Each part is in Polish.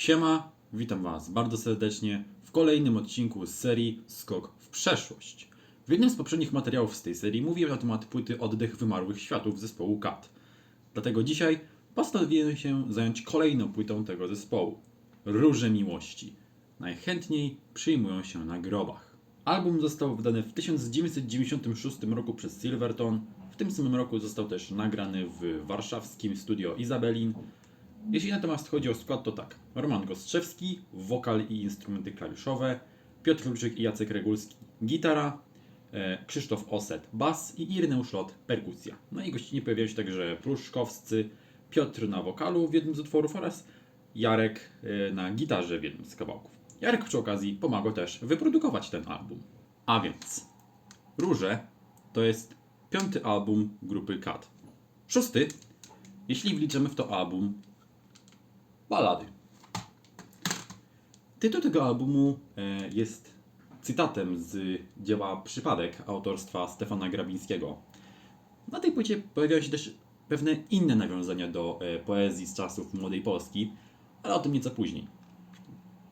Siema, witam Was bardzo serdecznie w kolejnym odcinku z serii Skok w przeszłość. W jednym z poprzednich materiałów z tej serii mówiłem na temat płyty Oddech Wymarłych Światów zespołu KAT. Dlatego dzisiaj postanowiłem się zająć kolejną płytą tego zespołu Róże Miłości. Najchętniej przyjmują się na grobach. Album został wydany w 1996 roku przez Silverton. W tym samym roku został też nagrany w warszawskim studio Izabelin. Jeśli natomiast chodzi o skład, to tak. Roman Gostrzewski, wokal i instrumenty klawiszowe, Piotr Luczyk i Jacek Regulski, gitara, e, Krzysztof Oset, bas i Ireneusz Lot, perkusja. No i gościnie pojawiają się także Pruszkowscy, Piotr na wokalu w jednym z utworów oraz Jarek e, na gitarze w jednym z kawałków. Jarek przy okazji pomagał też wyprodukować ten album. A więc Róże to jest piąty album grupy Kat. Szósty, jeśli wliczymy w to album Balady. Tytuł tego albumu e, jest cytatem z dzieła Przypadek autorstwa Stefana Grabińskiego. Na tej płycie pojawiają się też pewne inne nawiązania do e, poezji z czasów młodej Polski, ale o tym nieco później.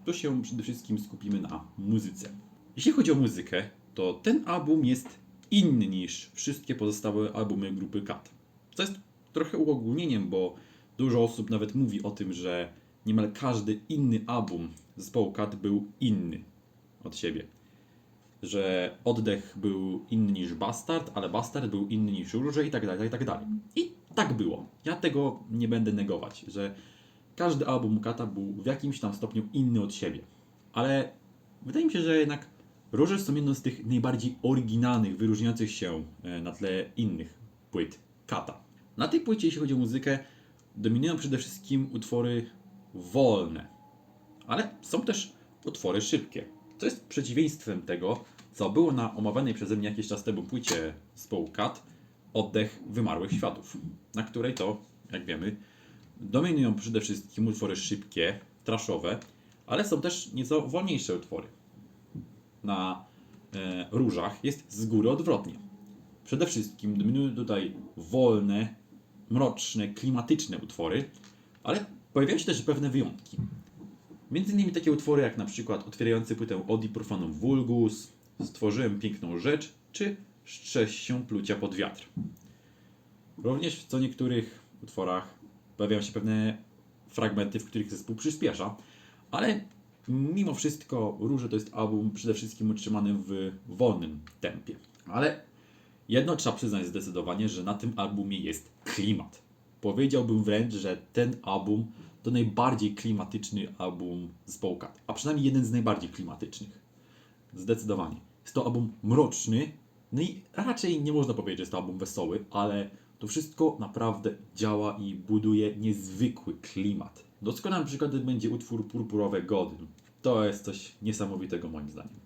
Tu się przede wszystkim skupimy na muzyce. Jeśli chodzi o muzykę, to ten album jest inny niż wszystkie pozostałe albumy grupy Kat. Co jest trochę uogólnieniem, bo dużo osób nawet mówi o tym, że niemal każdy inny album zespołu Kat był inny od siebie. Że oddech był inny niż Bastard, ale Bastard był inny niż Róże i tak dalej, i tak dalej. I tak było. Ja tego nie będę negować, że każdy album Kata był w jakimś tam stopniu inny od siebie. Ale wydaje mi się, że jednak Róże są jedną z tych najbardziej oryginalnych, wyróżniających się e, na tle innych płyt Kata. Na tej płycie, jeśli chodzi o muzykę, dominują przede wszystkim utwory wolne, ale są też utwory szybkie. Co jest przeciwieństwem tego, co było na omawianej przeze mnie jakiś czas temu płycie zespołu Kat Oddech Wymarłych Światów, na której to, jak wiemy, dominują przede wszystkim utwory szybkie, traszowe, ale są też nieco wolniejsze utwory. Na e, różach jest z góry odwrotnie. Przede wszystkim dominują tutaj wolne, mroczne, klimatyczne utwory, ale pojawiają się też pewne wyjątki. Między innymi takie utwory jak na przykład otwierający płytę Odi Profanum Vulgus, Stworzyłem piękną rzecz, czy Szczęść się plucia pod wiatr. Również w co niektórych utworach pojawiają się pewne fragmenty, w których zespół przyspiesza, ale mimo wszystko Róże to jest album przede wszystkim utrzymany w wolnym tempie. Ale jedno trzeba przyznać zdecydowanie, że na tym albumie jest klimat. Powiedziałbym wręcz, że ten album to najbardziej klimatyczny album zespołu Kat, a przynajmniej jeden z najbardziej klimatycznych. Zdecydowanie. Jest to album mroczny, no i raczej nie można powiedzieć, że jest to album wesoły, ale to wszystko naprawdę działa i buduje niezwykły klimat. Doskonałym przykładem będzie utwór Purpurowe Gody. To jest coś niesamowitego moim zdaniem.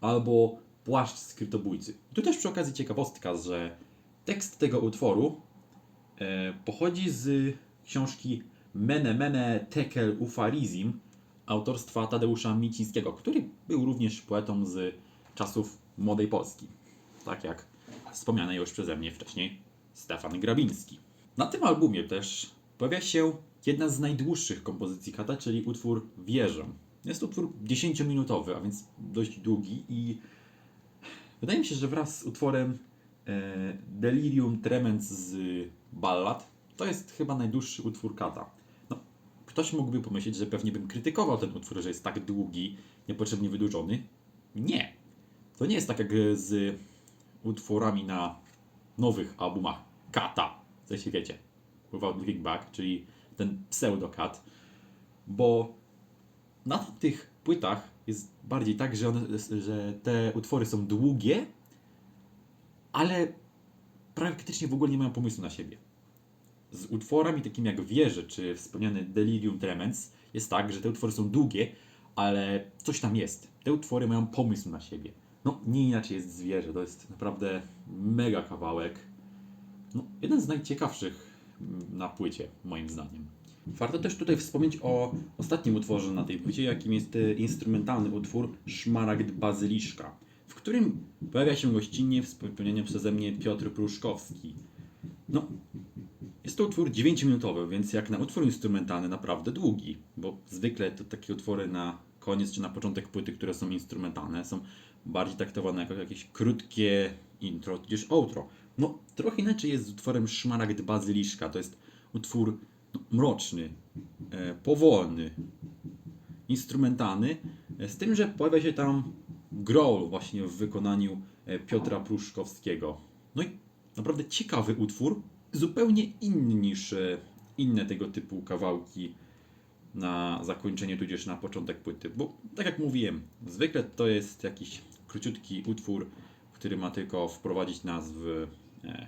Albo Płaszcz Skrytobójcy. Tu też przy okazji ciekawostka, że tekst tego utworu e, pochodzi z książki Mene Mene Tekel Ufarizim autorstwa Tadeusza Micińskiego, który był również poetą z czasów młodej Polski. Tak jak wspomniany już przeze mnie wcześniej Stefan Grabiński. Na tym albumie też pojawia się jedna z najdłuższych kompozycji Kata, czyli utwór Wieżę. Jest to utwór 10-minutowy, a więc dość długi i wydaje mi się, że wraz z utworem e, Delirium Tremens z ballad to jest chyba najdłuższy utwór Kata. No, ktoś mógłby pomyśleć, że pewnie bym krytykował ten utwór, że jest tak długi, niepotrzebnie wydłużony. Nie. To nie jest tak jak z utworami na nowych albumach Kata. W sensie wiecie, Without Looking Back, czyli ten pseudo-kat. Bo na tych płytach jest bardziej tak, że, one, że te utwory są długie, ale praktycznie w ogóle nie mają pomysłu na siebie. Z utworami takimi jak Wieże, czy wspomniany Delirium Tremens jest tak, że te utwory są długie, ale coś tam jest. Te utwory mają pomysł na siebie. No, nie inaczej jest Zwierzę, to jest naprawdę mega kawałek. No, jeden z najciekawszych mm, na płycie, moim zdaniem. Warto też tutaj wspomnieć o ostatnim utworze na tej płycie, jakim jest e, instrumentalny utwór Szmaragd Bazyliszka, w którym pojawia się gościnnie wspomniany przeze mnie Piotr Pruszkowski. No, Jest to utwór 9-minutowy, więc jak na utwór instrumentalny naprawdę długi, bo zwykle to takie utwory na koniec czy na początek płyty, które są instrumentalne, są bardziej traktowane jako jakieś krótkie intro, tudzież outro. No, trochę inaczej jest z utworem Szmaragd Bazyliszka. To jest utwór mroczny, e, powolny, instrumentalny, e, z tym, że pojawia się tam growl właśnie w wykonaniu e, Piotra Pruszkowskiego. No i naprawdę ciekawy utwór, zupełnie inny niż inne tego typu kawałki na zakończenie tudzież na początek płyty, bo tak jak mówiłem, zwykle to jest jakiś króciutki utwór, który ma tylko wprowadzić nas w e,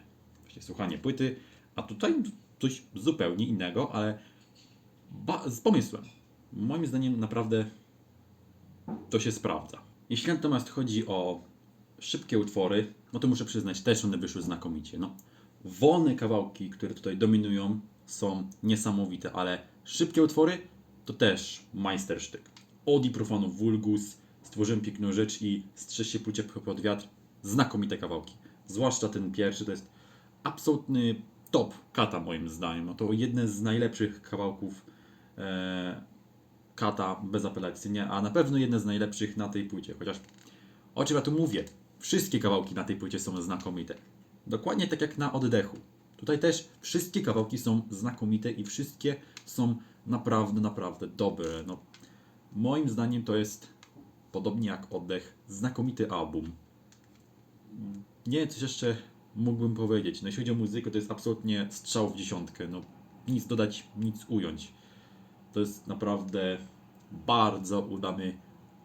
słuchanie płyty, a tutaj coś zupełnie innego, ale z pomysłem. Moim zdaniem naprawdę to się sprawdza. Jeśli natomiast chodzi o szybkie utwory, no to muszę przyznać, też one wyszły znakomicie. No, wolne kawałki, które tutaj dominują, są niesamowite, ale szybkie utwory to też majstersztyk. Odi profanów vulgus, stworzyłem piękną rzecz i strzeż się plucie pod wiatr. Znakomite kawałki. Zwłaszcza ten pierwszy to jest absolutny top kata moim zdaniem. No to jedne z najlepszych kawałków e, kata bezapelacyjnie, a na pewno jedne z najlepszych na tej płycie. Chociaż o czym ja tu mówię? Wszystkie kawałki na tej płycie są znakomite. Dokładnie tak jak na oddechu. Tutaj też wszystkie kawałki są znakomite i wszystkie są naprawdę, naprawdę dobre. No, moim zdaniem to jest, podobnie jak oddech, znakomity album. Nie coś jeszcze mógłbym powiedzieć. No, jeśli chodzi o muzykę, to jest absolutnie strzał w dziesiątkę. No, nic dodać, nic ująć. To jest naprawdę bardzo udany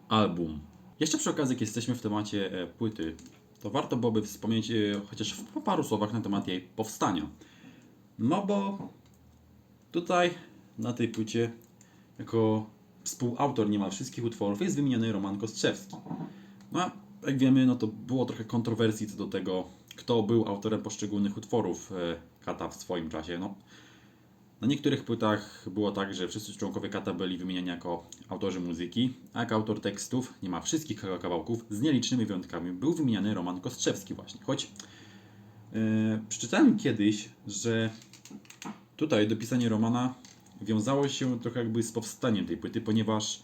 album. Jeszcze przy okazji, jak jesteśmy w temacie e, płyty, to warto byłoby wspomnieć e, chociaż w paru słowach na temat jej powstania. No bo tutaj na tej płycie jako współautor niemal wszystkich utworów jest wymieniony Roman Kostrzewski. No jak wiemy, no to było trochę kontrowersji co do tego, kto był autorem poszczególnych utworów e, Kata w swoim czasie. No, na niektórych płytach było tak, że wszyscy członkowie Kata byli wymieniani jako autorzy muzyki, a jako autor tekstów, nie ma wszystkich kawałków, z nielicznymi wyjątkami, był wymieniany Roman Kostrzewski właśnie. Choć yy, przeczytałem kiedyś, że tutaj dopisanie Romana wiązało się trochę jakby z powstaniem tej płyty, ponieważ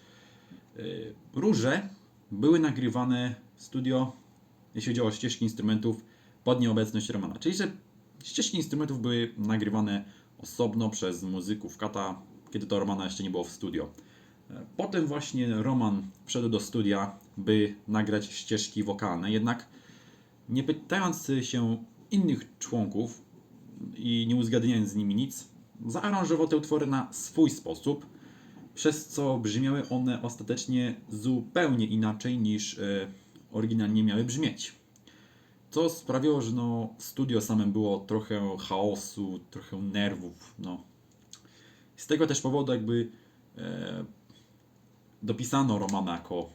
yy, róże były nagrywane w studio, jeśli chodzi o ścieżki instrumentów, pod nieobecność Romana. Czyli, że ścieżki instrumentów były nagrywane osobno przez muzyków Kata, kiedy to Romana jeszcze nie było w studio. E, Potem właśnie Roman wszedł do studia, by nagrać ścieżki wokalne, jednak nie pytając się innych członków i nie uzgadniając z nimi nic, zaaranżował te utwory na swój sposób, przez co brzmiały one ostatecznie zupełnie inaczej niż e, oryginalnie miały brzmieć. Co sprawiło, że no, w studio samym było trochę chaosu, trochę nerwów. No. Z tego też powodu jakby e, dopisano Romana jako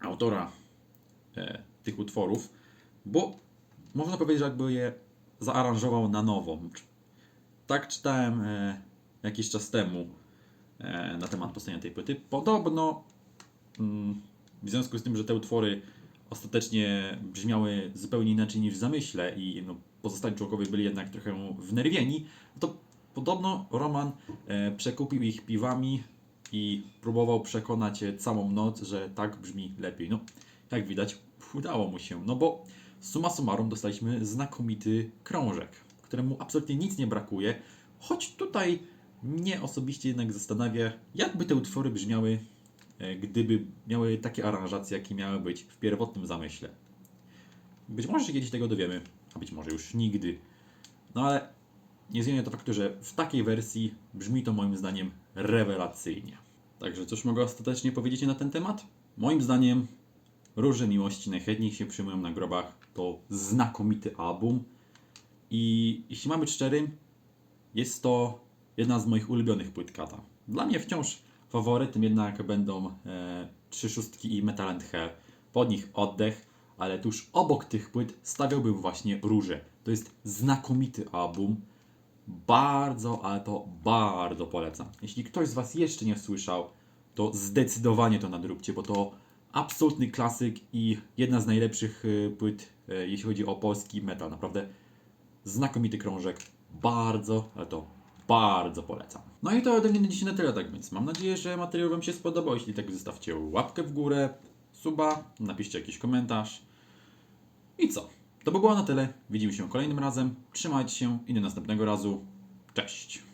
autora e, tych utworów, bo można powiedzieć, że jakby je zaaranżował na nowo. Tak czytałem e, jakiś czas temu e, na temat powstania tej płyty. Podobno mm, w związku z tym, że te utwory ostatecznie brzmiały zupełnie inaczej niż w zamyśle i no, pozostali członkowie byli jednak trochę wnerwieni, to podobno Roman e, przekupił ich piwami i próbował przekonać e, całą noc, że tak brzmi lepiej. No, jak widać, udało mu się, no bo summa summarum dostaliśmy znakomity krążek, któremu absolutnie nic nie brakuje, choć tutaj mnie osobiście jednak zastanawia, jakby te utwory brzmiały gdyby miały takie aranżacje, jakie miały być w pierwotnym zamyśle. Być może się kiedyś tego dowiemy, a być może już nigdy. No ale nie zmienia to faktu, że w takiej wersji brzmi to moim zdaniem rewelacyjnie. Także cóż mogę ostatecznie powiedzieć na ten temat? Moim zdaniem Róże Miłości najchętniej się przyjmują na grobach to znakomity album i jeśli mam być szczerym, jest to jedna z moich ulubionych płyt Kata. Dla mnie wciąż faworytem jednak będą e, Trzy Szóstki i Metal and Hell. Pod nich oddech, ale tuż obok tych płyt stawiałbym właśnie Róże. To jest znakomity album. Bardzo, ale to bardzo polecam. Jeśli ktoś z Was jeszcze nie słyszał, to zdecydowanie to nadróbcie, bo to absolutny klasyk i jedna z najlepszych e, płyt, e, jeśli chodzi o polski metal. Naprawdę znakomity krążek. bardzo, ale to bardzo polecam. No i to ode mnie na dzisiaj na tyle, tak więc mam nadzieję, że materiał Wam się spodobał. Jeśli tak, zostawcie łapkę w górę, suba, napiszcie jakiś komentarz. I co? To by było na tyle. Widzimy się kolejnym razem. Trzymajcie się i do następnego razu. Cześć!